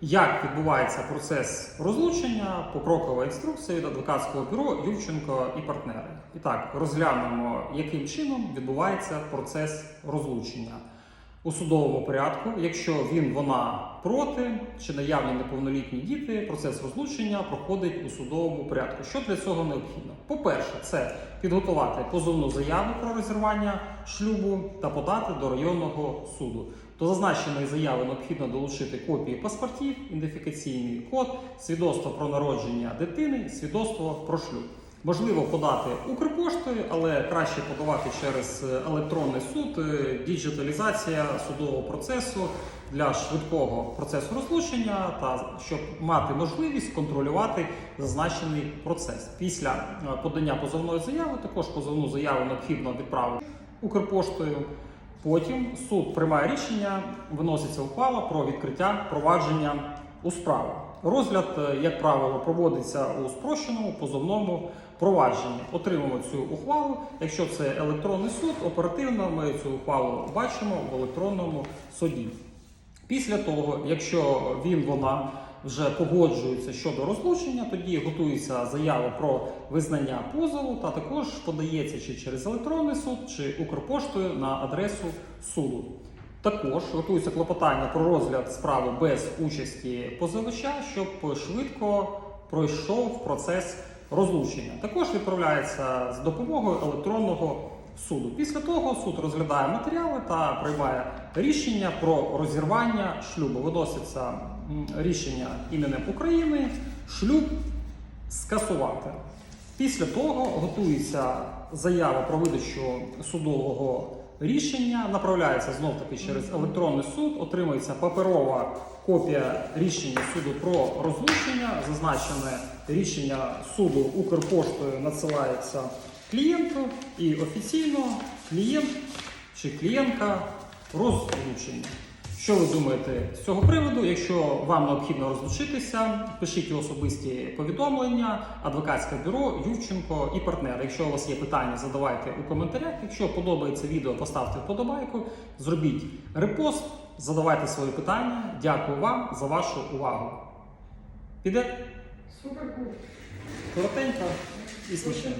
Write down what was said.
Як відбувається процес розлучення, покрокова інструкція від адвокатського бюро Ювченко і партнери. І так, розглянемо, яким чином відбувається процес розлучення у судовому порядку. Якщо він вона проти чи наявні неповнолітні діти, процес розлучення проходить у судовому порядку. Що для цього необхідно? По-перше, це підготувати позовну заяву про розірвання шлюбу та подати до районного суду. До зазначеної заяви необхідно долучити копії паспортів, ідентифікаційний код, свідоцтво про народження дитини, свідоцтво про шлюб. Можливо подати Укрпоштою, але краще подавати через електронний суд, е, діджиталізація судового процесу для швидкого процесу розлучення та щоб мати можливість контролювати зазначений процес. Після е, подання позовної заяви також позовну заяву необхідно відправити Укрпоштою. Потім суд приймає рішення, виноситься ухвала про відкриття провадження у справі. Розгляд, е, як правило, проводиться у спрощеному позовному провадженні. Отримуємо цю ухвалу. Якщо це електронний суд, оперативно ми цю ухвалу бачимо в електронному суді. Після того, якщо він вона вже погоджується щодо розлучення, тоді готується заява про визнання позову та також подається чи через електронний суд, чи Укрпоштою на адресу суду. Також готується клопотання про розгляд справи без участі позивача, щоб швидко пройшов процес розлучення. Також відправляється з допомогою електронного суду. Після того суд розглядає матеріали та приймає рішення про розірвання шлюбу. Виноситься рішення іменем України, шлюб скасувати. Після того готується заява про видачу судового рішення, направляється знов таки через електронний суд, отримується паперова копія рішення суду про розлучення. Зазначене рішення суду Укрпоштою надсилається клієнту, і офіційно клієнт чи клієнтка розлучені. Що ви думаєте з цього приводу? Якщо вам необхідно розлучитися, пишіть особисті повідомлення, адвокатське бюро Ювченко і партнери. Якщо у вас є питання, задавайте у коментарях. Якщо подобається відео, поставте вподобайку, зробіть репост, задавайте свої питання. Дякую вам за вашу увагу. Піде Супер коротенько і смачно.